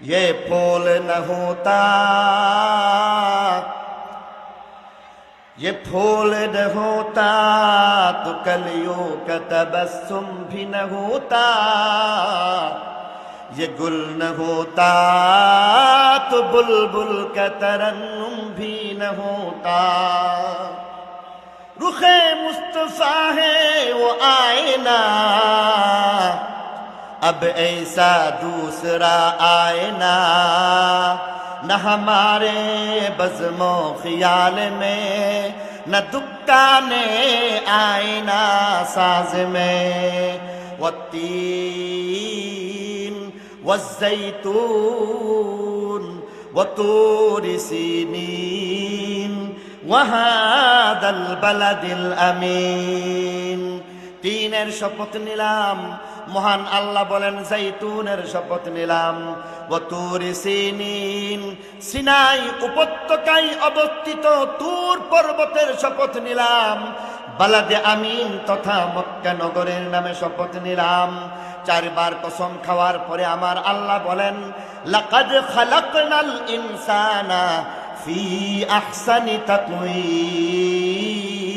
یہ پھول نہ ہوتا۔ یہ پھول نہ ہوتا، تو کلیوں کا تبسم بھی نہ ہوتا۔ یہ گل نہ ہوتا، تو بلبل کا ترنم بھی نہ ہوتا۔ رخ مصطفیٰ ہے، وہ آئینہ۔ अब ऐसा दूसरा आए ना न हमारे बजमो ख्याल में न दुकाने आईना साज में वतीन वजैतून वतूर दल वहादल बलदिल अमीन তিনের शपथ नीलाम মহান আল্লাহ বলেন, জাইতুনের শপথ নিলাম। তুর সিনিন, সিনাই উপত্যকায় অবস্থিত তুর পর্বতের শপথ নিলাম। বালাদে আমিন তথা মক্কা নগরের নামে শপথ নিলাম। চারবার কসম খাওয়ার পরে আমার আল্লাহ বলেন, লাকাদ খালাকনাল ইনসানা ফি আহসানি তাকওয়িম।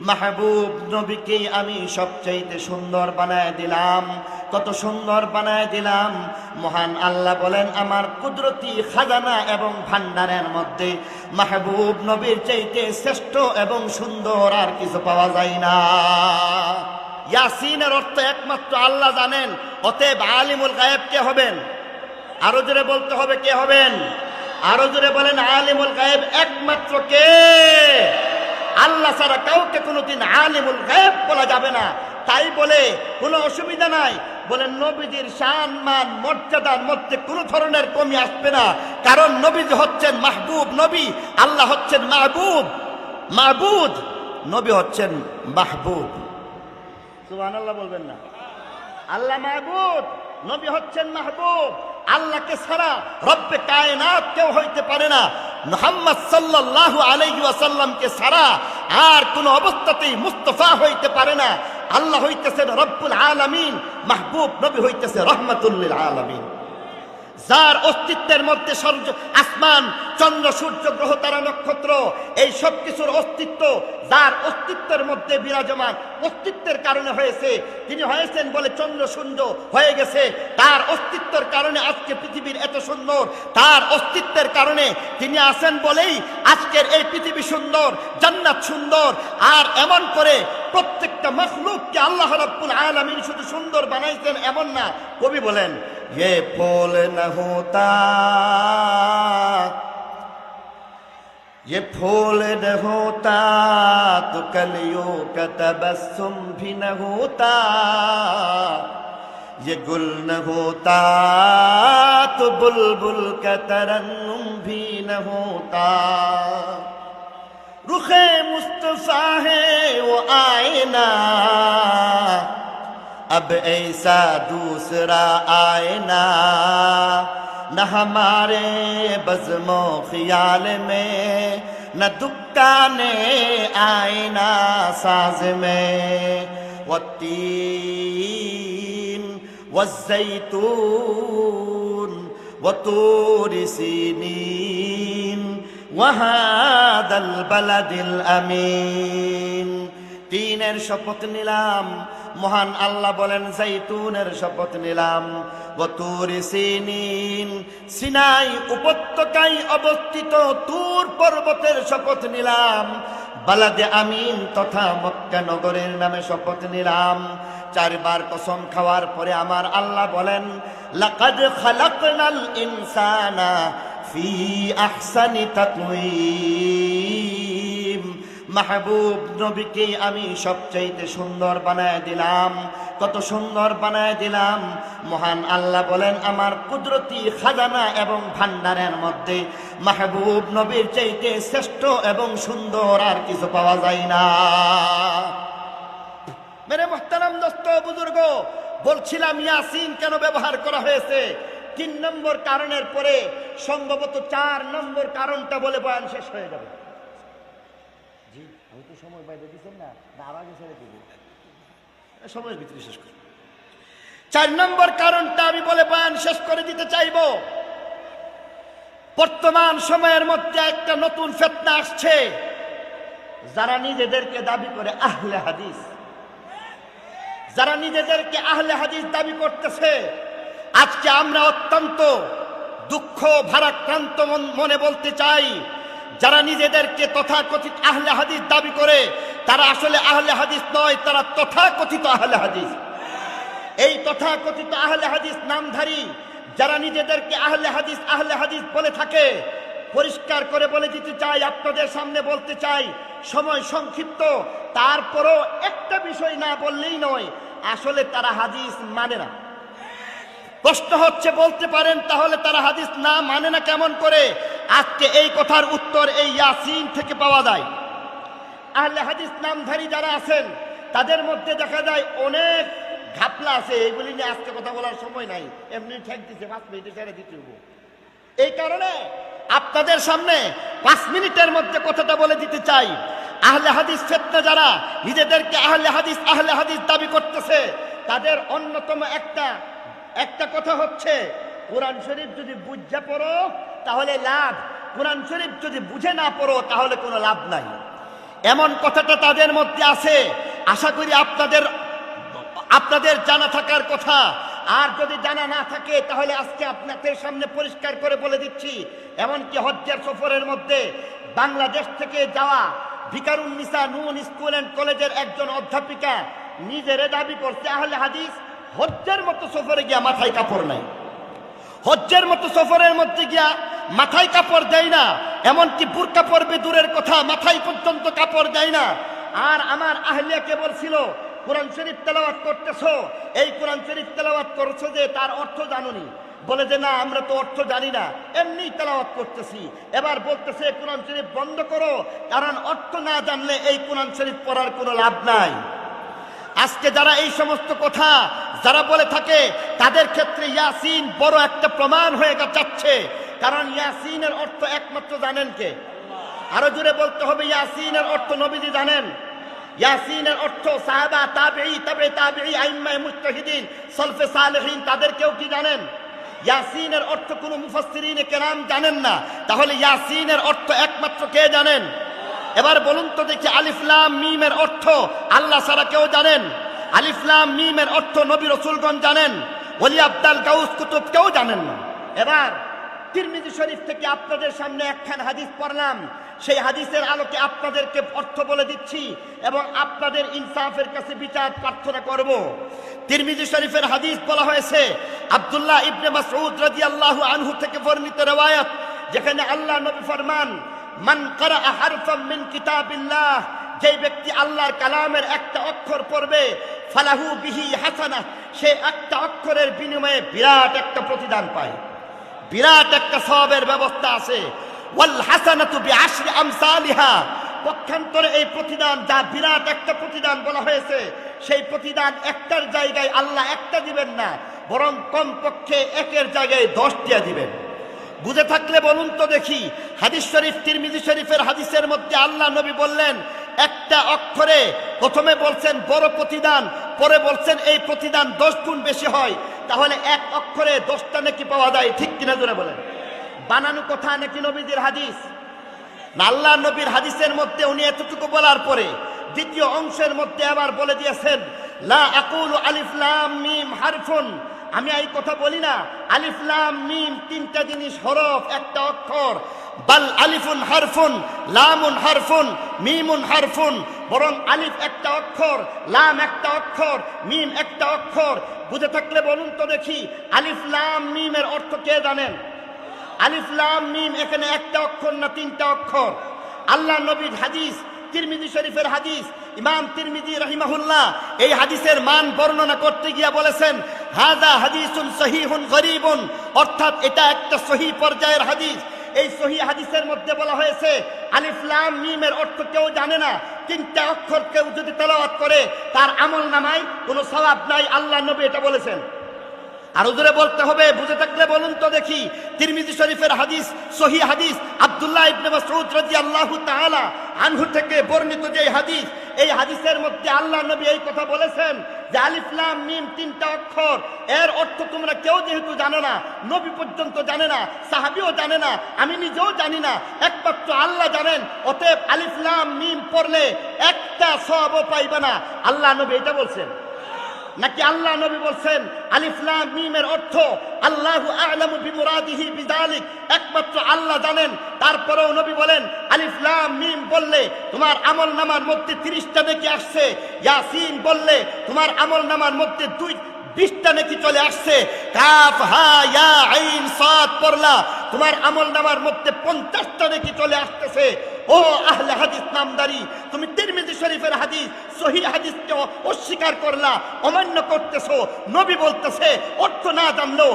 মাহবুব নবীকে আমি সবচাইতে সুন্দর বানায় দিলাম। কত সুন্দর বানায় দিলাম। মহান আল্লাহ বলেন, আমার কুদরতি খাজানা এবং ভান্ডারের মধ্যে মাহবুব নবীর চাইতে শ্রেষ্ঠ এবং সুন্দর আর কিছু পাওয়া যায় না। ইয়াসিনের অর্থ একমাত্র আল্লাহ জানেন। অতএব আলিমুল গায়েব কে হবেন? আরও জোরে বলতে হবে, কে হবেন? আরও জোরে বলেন, আলিমুল গায়েব একমাত্র কে? আল্লাহ ছাড়া কাউকে কোনোদিন আলিমুল গায়েব বলা যাবে না। তাই বলে, কোনো অসুবিধা নাই। বলেন নবীজির শান, মান, মর্যাদার মধ্যে কোনো ধরনের কমি আসবে না। কারণ নবীজি হচ্ছেন মাহবুব নবী, আল্লাহ হচ্ছেন মাহবুব। মাহবুদ নবী হচ্ছেন মাহবুব। আল্লাহ বলবেন না। আল্লাহ মাহবুব, নবী হচ্ছেন মাহবুব। আল্লাহকে ছাড়া রব্বে কায়নাত কেউ হইতে পারে না। মোহাম্মদ সাল্লাল্লাহু আলাইহি ওয়াসাল্লামকে ছাড়া আর কোন অবস্থাতেই মুস্তফা হইতে পারে না। আল্লাহ হইতেছেন রব্বুল আলমিন, মাহবুব নবী হইতেছে রহমতুল্লিল আলামিন। যার অস্তিত্বের মধ্যে সূর্য আসমান, চন্দ্র, সূর্য, গ্রহ, তারা নক্ষত্র, এই সব কিছুর অস্তিত্ব যার অস্তিত্বের মধ্যে বিরাজমান, অস্তিত্বের কারণে হয়েছে। তিনি হয়েছেন বলে চন্দ্র, সূর্য হয়ে গেছে। তার অস্তিত্বের কারণে আজকে পৃথিবীর এত সুন্দর। তার অস্তিত্বের কারণে তিনি আছেন বলেই আজকের এই পৃথিবী সুন্দর, জান্নাত সুন্দর। আর এমন করে প্রত্যেকটা মখলুককে আল্লাহ রাব্বুল আলামিন শুধু সুন্দর বানাইছেন এমন না, কবি বলেন یہ پھول نہ ہوتا۔ یہ پھول نہ ہوتا، تو کلیوں کا تبسم بھی نہ ہوتا۔ یہ گل نہ ہوتا، تو بلبل کا ترنم بھی نہ ہوتا۔ رخ مصطفیٰ ہے، وہ آئینہ۔ اب ایسا دوسرا آئینا نہ ہمارے بزم و خیال میں نہ دکان آئینا ساز میں۔ والتین والزیتون وطور سینین۔ وهذا البلد الأمين তিনের শপথ নিলাম। মহান আল্লাহ বলেন, জাইতুনের শপথ নিলাম। তুর সিনিন, সিনাই উপত্যকায় অবস্থিত তুর পর্বতের শপথ নিলাম। বালাদে আমিন তথা মক্কা নগরের নামে শপথ নিলাম। চারবার কসম খাওয়ার পরে আমার আল্লাহ বলেন, লাকাদ খালাকনাল ইনসানা ফি আহসানি তাকওয়িম মাহবুব নবীকে আমি সবচাইতে সুন্দর বানায় দিলাম। কত সুন্দর বানায় দিলাম। মহান আল্লাহ বলেন, আমার কুদরতি খাজানা এবং ভান্ডারের মধ্যে মাহবুব নবীর চাইতে শ্রেষ্ঠ এবং সুন্দর আর কিছু পাওয়া যায় না। মেরে মোহতারাম দোস্ত, বুজুর্গ, বলছিলাম ইয়াসিন কেন ব্যবহার করা হয়েছে? তিন নম্বর কারণের পরে, সম্ভবত চার নম্বর কারণটা বলে বয়ান শেষ হয়ে যাবে। সময় বাইরে দিচ্ছেন না না আবার ছেড়ে দিব সময়ের ভিতরে শেষ করি। চার নম্বর কারণটা আমি বলে বয়ান শেষ করে দিতে চাইব। বর্তমান সময়ের মধ্যে একটা নতুন ফেতনা আসছে। যারা নিজেদেরকে দাবি করে আহলে হাদিস, যারা নিজেদেরকে আহলে হাদিস দাবি করতেছে, আজকে আমরা অত্যন্ত দুঃখ, ভারাক্রান্ত মনে বলতে চাই যারা নিজেদেরকে তথাকথিত আহলে হাদিস দাবি করে, তারা আসলে আহলে হাদিস নয়, তারা তথাকথিত আহলে হাদিস। এই তথাকথিত আহলে হাদিস নামধারী যারা নিজেদেরকে আহলে হাদিস আহলে হাদিস বলে থাকে, পরিষ্কার করে বলে দিতে চাই, আপনাদের সামনে বলতে চাই, সময় সংক্ষিপ্ত, তারপরও একটা বিষয় না বললেই নয়, আসলে তারা হাদিস মানে না। প্রশ্ন হচ্ছে, বলতে পারেন তাহলে তারা হাদিস না মানে না কেমন করে? আজকে এই কথার উত্তর এই ইয়াসিন থেকে পাওয়া যায়। আহলে হাদিস নামধারী যারা আছেন, তাদের মধ্যে দেখা যায় অনেক ঘাপলা আছে। এইগুলি নিয়ে আজকে কথা বলার সময় নাই। এমনি ঠেক দিচ্ছে পাঁচ মিনিটে ছেড়ে দিতে। এই কারণে আপনাদের সামনে পাঁচ মিনিটের মধ্যে কথাটা বলে দিতে চাই। আহলে হাদিস ফেতনা যারা, নিজেদেরকে আহলে হাদিস আহলে হাদিস দাবি করতেছে, তাদের অন্যতম একটা একটা কথা হচ্ছে, কোরআন শরীফ যদি বুঝে পড়ো তাহলে লাভ। কোরআন শরীফ যদি বুঝে না পড়ো, তাহলে কোনো লাভ নাই। এমন কথাটা তাদের মধ্যে আছে। আশা করি আপনাদের আপনাদের জানা থাকার কথা। আর যদি জানা না থাকে, তাহলে আজকে আপনাদের সামনে পরিষ্কার করে বলে দিচ্ছি। এমনকি হজ্জের সফরের মধ্যে বাংলাদেশ থেকে যাওয়া ভিকারুন্নিসা নুন স্কুল অ্যান্ড কলেজের একজন অধ্যাপিকা নিজেরে দাবি করছে, আহলে হাদিস, হজ্জের মতো সফরে গিয়া মাথায় কাপড় নাই। হজ্জের মতো সফরের মধ্যে গিয়া মাথায় কাপড় দেয় না, এমনকি বুরকা পরবে দূরের কথা মাথায় পর্যন্ত কাপড় দেয় না। আর আমার আহলিয়াকে বলছিল কোরআন শরীফ তেলাওয়াত করতেছো, এই কোরআন শরীফ তেলাওয়াত করছ যে তার অর্থ জানুনি। বলে যে, না, আমরা তো অর্থ জানি না। এমনি তেলাওয়াত করতেছি। এবার বলতেছে, কোরআন শরীফ বন্ধ করো, কারণ অর্থ না জানলে এই কোরআন শরীফ পড়ার কোনো লাভ নাই। আজকে যারা এই সমস্ত কথা যারা বলে থাকে, তাদের ক্ষেত্রে ইয়াসিন বড় একটা প্রমাণ হয়ে যাচ্ছে। কারণ ইয়াসিনের অর্থ একমাত্র জানেন কে? আরও জুড়ে বলতে হবে, ইয়াসিনের অর্থ নবীজি জানেন। ইয়াসিনের অর্থ সাহাবা, তাবেঈ তাবে তাবেঈ, আইম্মায়ে মুজতাহিদিন, সলফে সালেহিন, তাদের কেউ কি জানেন? ইয়াসিনের অর্থ কোনো মুফাসসিরিনে কেরাম জানেন না। তাহলে ইয়াসিনের অর্থ একমাত্র কে জানেন? এবার বলুন তো দেখি আলিফলাম মিমের অর্থ আল্লাহ সারা কেউ জানেন? আলিফলাম মিমের অর্থ নবী রসুলগণ জানেন। ওলি আব্দাল গাউস কুতুব কেউ জানেন না। এবার তিরমিজি শরীফ থেকে আপনাদের সামনে একখান হাদিস পড়লাম। সেই হাদিসের আলোকে আপনাদেরকে অর্থ বলে দিচ্ছি এবং আপনাদের ইনসাফের কাছে বিচার প্রার্থনা করব। তিরমিজি শরীফের হাদিস বলা হয়েছে, আব্দুল্লাহ ইবনে মাসউদ রাদিয়াল্লাহু আনহু থেকে বর্ণিত রওয়ায়াত, যেখানে আল্লাহ নবী ফরমান, মান করা হারফাম মিন কিতাবিল্লাহ যে ব্যক্তি আল্লাহর কালামের একটা অক্ষর পড়বে, ফালাহু বিহি হাসানা, সে একটা অক্ষরের বিনিময়ে বিরাট একটা প্রতিদান পায়। বিরাট একটা সবের ব্যবস্থা আছে। ওয়াল হাসানাতু বিআশরি আমসালিহা, পক্ষান্তরে এই প্রতিদান, যা বিরাট একটা প্রতিদান বলা হয়েছে, সেই প্রতিদান একটার জায়গায় আল্লাহ একটা দিবেন না, বরং কমপক্ষে একের জায়গায় দশটিয়া দিবেন। বুঝে থাকলে বলুন তো দেখি, হাদিস শরীফ, তিরমিজি শরীফের হাদিসের মধ্যে আল্লাহ নবী বললেন একটা অক্ষরে প্রথমে বলছেন বড় প্রতিদান, পরে বলছেন এই প্রতিদান দশ গুণ বেশি হয়। তাহলে এক অক্ষরে দশটা নাকি পাওয়া যায়, ঠিক কিনা জোরে বলেন। বানানো কথা নাকি নবীদের হাদিস? আল্লাহ নবীর হাদিসের মধ্যে উনি এতটুকু বলার পরে দ্বিতীয় অংশের মধ্যে আবার বলে দিয়েছেন, লা আকুল আলিফ লাম মিম হারফুন। আমি এই কথা বলি না, আলিফ লাম মিম তিনটা জিনিস, হরফ, একটা অক্ষর। বাল আলিফুন হারফুন, লামুন হারফুন, মিমুন হারফুন, বরং আলিফ একটা অক্ষর, লাম একটা অক্ষর, মিম একটা অক্ষর। বুঝে থাকলে বলুন তো দেখি, আলিফ, লাম, মিমের অর্থ কে জানেন? আলিফ, লাম, মিম এখানে একটা অক্ষর না তিনটা অক্ষর? আল্লাহ নবীর হাদিস, তিরমিজি শরীফের হাদিস, ইমাম তিরমিজি রহিমাহুল্লাহ এই হাদিসের মান বর্ণনা করতে গিয়া বলেছেন হাজা হাদিসুন সহিহুন গরিবুন। অর্থাৎ এটা একটা সহি পর্যায়ের হাদিস। এই সহি হাদিসের মধ্যে বলা হয়েছে আলিফলাম মিমের অর্থ কেউ জানে না, তিনটা অক্ষর কেউ যদি তেলাওয়াত করে, তার আমল নামায় কোনো সওয়াব নাই, আল্লাহ নবী এটা বলেছেন। আরও জোরে বলতে হবে, বুঝে থাকলে বলুন তো দেখি, তিরমিজি শরীফের হাদিস, সহি হাদিস, আব্দুল্লাহ ইবনে মাসউদ রাদিয়াল্লাহু তাআলা আনহু থেকে বর্ণিত যে হাদিস, এই হাদিসের মধ্যে আল্লাহ নবী এই কথা বলেছেন যে মিম তিনটা অক্ষর। এর অর্থ তোমরা কেউ যেহেতু জানো না, নবী পর্যন্ত জানে না, সাহাবিও জানে না, আমি নিজেও জানি না, একমাত্র আল্লাহ জানেন, অতএব আলিফলাম মিম পড়লে একটা সবও পাইবে না। আল্লাহ নবী এটা বলছেন। নাকি আল্লাহ নবী বলছেন আলিফলাম মিমের অর্থ, আল্লাহ আ'লামু একমাত্র আল্লাহ জানেন। তারপরেও নবী বলেন মিম বললে, তোমার আমল নামার মধ্যে 30টা নেকি আসছে। ইয়াসিন বললে, তোমার আমল নামার মধ্যে দুই, বিশটা নেকি চলে আসছে। কাফ, হা, ইয়া, আইন পড়লা তোমার আমল নামার মধ্যে পঞ্চাশটা নেকি চলে আসতেছে। ও আহলে হাদিস নামদারি, তুমি তিরমিজি শরীফের হাদিস সহি হাদিসকে অস্বীকার করলা, অমান্য করতেছো। নবী বলতেছে, অর্থ না জানলেও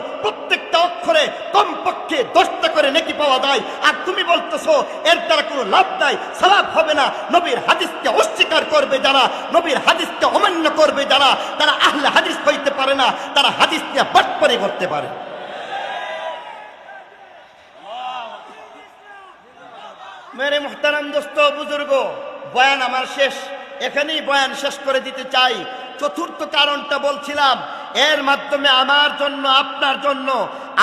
অক্ষরে কমপক্ষে দশটা করে নেকি পাওয়া যায়। আর তুমি বলতেছো, এর দ্বারা কোনো লাভ নাই সালাব হবে না। নবীর হাদিসকে অস্বীকার করবে যারা, নবীর হাদিসকে অমান্য করবে যারা, তারা আহলে হাদিস হইতে পারে না, তারা হাদিস নিয়ে বাটপারি করতে পারে। মেরে মোহতারাম দোস্ত, বুজুর্গ, বয়ান আমার শেষ। এখানেই বয়ান শেষ করে দিতে চাই। চতুর্থ কারণটা বলছিলাম, এর মাধ্যমে আমার জন্য, আপনার জন্য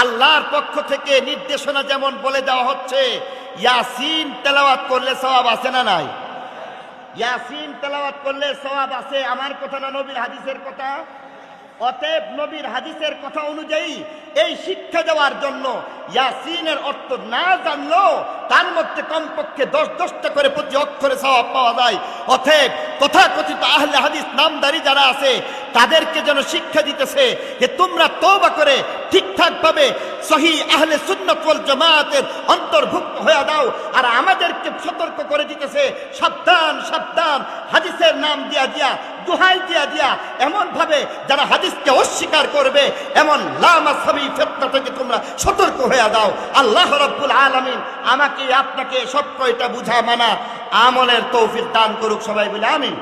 আল্লাহর পক্ষ থেকে নির্দেশনা যেমন বলে দেওয়া হচ্ছে, ইয়াসিন তেলাওয়াত করলে সওয়াব আছে না নাই? ইয়াসিন তেলাওয়াত করলে সওয়াব আছে, আমার কথা না নবীর হাদিসের কথা? অতএব নবীর হাদিসের কথা অনুযায়ী এই শিক্ষা দেওয়ার জন্য ইয়াসিনের অর্থ না জানলো তার মধ্যে কমপক্ষে দশ দশটা করে প্রতি অক্ষরে সওয়াব পাওয়া যায়। অতএব তথাকথিত আহলে হাদিস নামদারি যারা আছে তাদেরকে যেন শিক্ষা দিতেছে যে তোমরা তওবা করে ঠিকঠাক ভাবে সহি আহলে সুন্নাত ওয়াল জামাতের অন্তর্ভুক্ত হয়ে দাও। আর আমাদেরকে সতর্ক করে দিতেছে, সাবধান সাবধান, হাদিসের নাম দিয়া দিয়া, দুহাই দিয়া দিয়া এমন ভাবে যারা হাদিসকে অস্বীকার করবে, এমন লামা সাবি ফেতনা থেকে তোমরা সতর্ক হয়ে দাও। আল্লাহ রাব্বুল আলামিন আমাকে, আপনাকে সব কয়টা বুঝা মানা আমলের তৌফিক দান করুক সবাই বলে, আমিন।